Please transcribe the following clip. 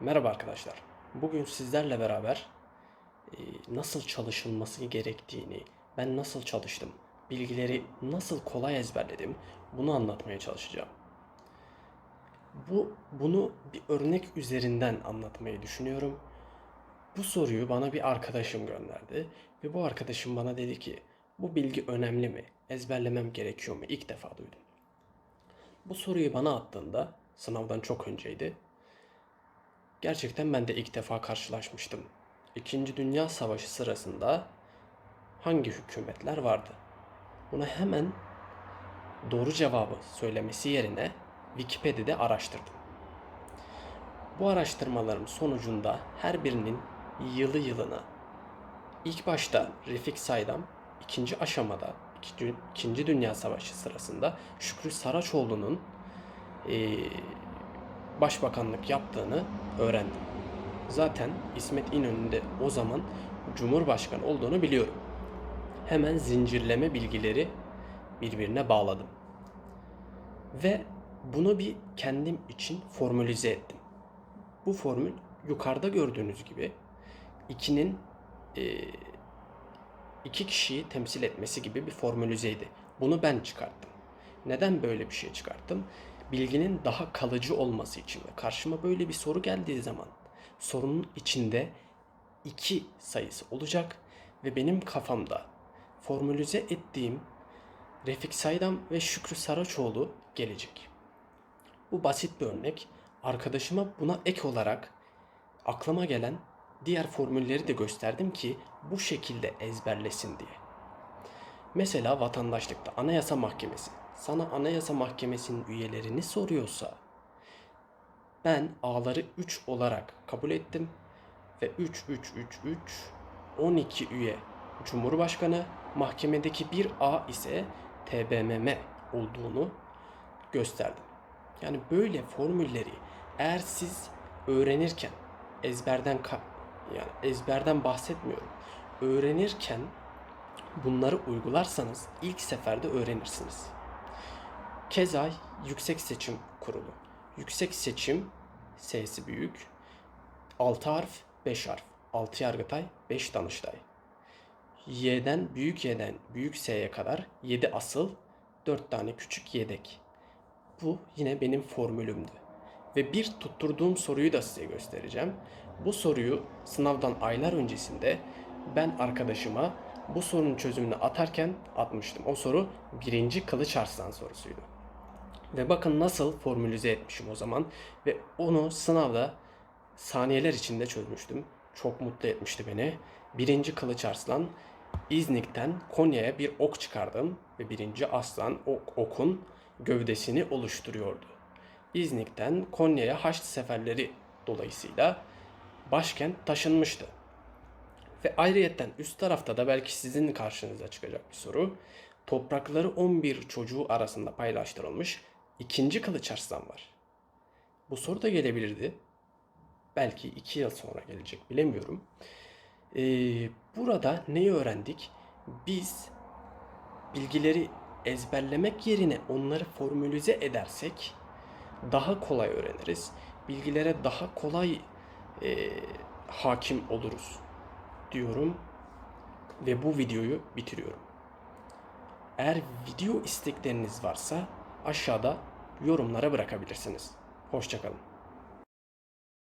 Merhaba arkadaşlar. Bugün sizlerle beraber e, nasıl çalışılması gerektiğini, ben nasıl çalıştım, bilgileri nasıl kolay ezberledim bunu anlatmaya çalışacağım. Bu bunu bir örnek üzerinden anlatmayı düşünüyorum. Bu soruyu bana bir arkadaşım gönderdi ve bu arkadaşım bana dedi ki bu bilgi önemli mi? Ezberlemem gerekiyor mu? İlk defa duydum. Bu soruyu bana attığında sınavdan çok önceydi. Gerçekten ben de ilk defa karşılaşmıştım. İkinci Dünya Savaşı sırasında hangi hükümetler vardı? Buna hemen doğru cevabı söylemesi yerine Wikipedia'da araştırdım. Bu araştırmalarım sonucunda her birinin yılı yılına ilk başta Refik Saydam, ikinci aşamada İkinci, Dünya Savaşı sırasında Şükrü Saraçoğlu'nun eee başbakanlık yaptığını öğrendim. Zaten İsmet İnönü'nün de o zaman Cumhurbaşkanı olduğunu biliyorum. Hemen zincirleme bilgileri birbirine bağladım. Ve bunu bir kendim için formülize ettim. Bu formül yukarıda gördüğünüz gibi ikinin eee, iki kişiyi temsil etmesi gibi bir formülizeydi. Bunu ben çıkarttım. Neden böyle bir şey çıkarttım? Bilginin daha kalıcı olması için ve karşıma böyle bir soru geldiği zaman sorunun içinde iki sayısı olacak ve benim kafamda formülize ettiğim Refik Saydam ve Şükrü Saraçoğlu gelecek. Bu basit bir örnek. Arkadaşıma buna ek olarak aklıma gelen diğer formülleri de gösterdim ki bu şekilde ezberlesin diye. Mesela vatandaşlıkta Anayasa Mahkemesi sana Anayasa Mahkemesi'nin üyelerini soruyorsa ben A'ları 3 olarak kabul ettim ve 3 3 3 3 12 üye Cumhurbaşkanı, mahkemedeki bir A ise TBMM olduğunu gösterdim. Yani böyle formülleri eğer siz öğrenirken ezberden yani ezberden bahsetmiyorum. Öğrenirken bunları uygularsanız ilk seferde öğrenirsiniz. Keza Yüksek Seçim Kurulu. Yüksek Seçim S'si büyük. 6 harf, 5 harf. 6 Yargıtay, 5 Danıştay. Y'den büyük Y'den büyük S'ye kadar 7 asıl, 4 tane küçük yedek. Bu yine benim formülümdü. Ve bir tutturduğum soruyu da size göstereceğim. Bu soruyu sınavdan aylar öncesinde ben arkadaşıma bu sorunun çözümünü atarken atmıştım. O soru birinci Kılıç Arslan sorusuydu. Ve bakın nasıl formülize etmişim o zaman. Ve onu sınavda saniyeler içinde çözmüştüm. Çok mutlu etmişti beni. Birinci Kılıç Arslan İznik'ten Konya'ya bir ok çıkardım ve birinci aslan o okun gövdesini oluşturuyordu. İznik'ten Konya'ya Haçlı seferleri dolayısıyla başkent taşınmıştı. Ve ayrıyetten üst tarafta da belki sizin karşınıza çıkacak bir soru. Toprakları 11 çocuğu arasında paylaştırılmış ikinci Kılıç Arslan var. Bu soru da gelebilirdi. Belki 2 yıl sonra gelecek bilemiyorum. Ee, burada neyi öğrendik? Biz bilgileri ezberlemek yerine onları formülize edersek daha kolay öğreniriz. Bilgilere daha kolay e, hakim oluruz diyorum ve bu videoyu bitiriyorum. Eğer video istekleriniz varsa aşağıda yorumlara bırakabilirsiniz. Hoşçakalın.